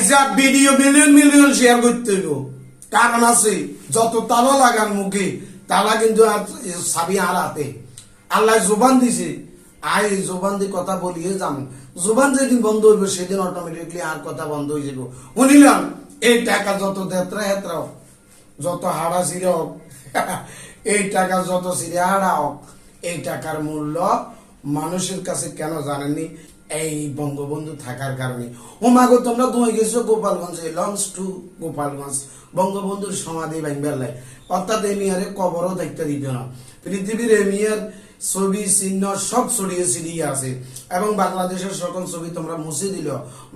আইসা video million million share করতে হইব। কারণ আছে, যত তালা লাগান মুখে, তালা কিন্তু আর সাবি আর হাতে। আল্লাহ জোবান দিছে। আই জোবান দিয়ে কথা বলিয়ে যাম জোবান যেদিন বন্ধ হইব, সেদিন অটোমেটিকলি আর কথা বন্ধ হয়ে যাব শুনিলাম এই টাকা যত দেত্রা, হেত্রা যত হাড়া সিরে হোক, এই টাকা যত সিরে হাড়া হোক, এই টাকার মূল্য মানুষের কাছে কেন জানেননি? এই বঙ্গবন্ধু থাকার কারণে। ও মাগো তোমরা তুমি গেছো? Gopalganj launch to Gopalganj. বঙ্গবন্ধুর সমাধি ভাঙবেলায় অর্থাৎ এমিয়ারে কবরও দেখতে দিত না। পৃথিবীর এমিয়ার ছবি, চিহ্ন সব ছড়িয়ে ছিড়িয়ে আছে। এবং বাংলাদেশের সকল ছবি তোমরা মুছে দিল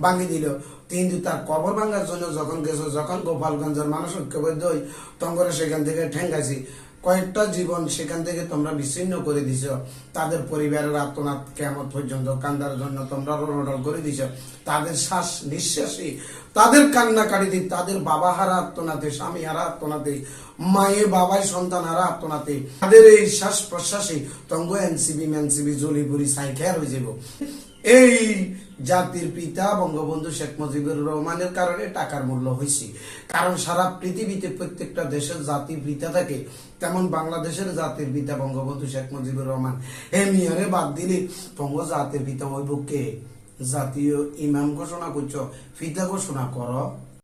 ভাঙি দিল কিন্তু তার কবর ভাঙার জন্য যখন গেছো, যখন গোপালগঞ্জের মানুষ ঐক্যবদ্ধ হই তখন সেখান থেকে ঠেঙ্গাছি কয়েকটা জীবন সেখান থেকে তোমরা বিচ্ছিন্ন করে দিছ। তাদের পরিবারের আত্মনাথ কেমন পর্যন্ত কান্দার জন্য তোমরা রোডল করে দিছ। তাদের শ্বাস নিঃশ্বাসে তাদের কান্নাকাটিতে তাদের বাবা হারা আত্মনাথে স্বামী হারা আত্মনাথে মায়ে বাবাই সন্তান হারা আত্মনাথে তাদের এই শ্বাস প্রশ্বাসে তঙ্গ এনসিবি ম্যানসিবি জলিপুরি সাইখেয়ার হয়ে যাব এই জাতির পিতা বঙ্গবন্ধু শেখ মুজিবুর রহমানের কারণে টাকার মূল্য হয়েছে। কারণ সারা পৃথিবীতে প্রত্যেকটা দেশের জাতির পিতা থাকে, তেমন বাংলাদেশের জাতির পিতা বঙ্গবন্ধু শেখ মুজিবুর রহমান। এমিয়ারে মিয়ারে বাদ দিলে বঙ্গ জাতির পিতা ওই বুকে জাতীয় ইমাম ঘোষণা করছ ফিতা ঘোষণা করো।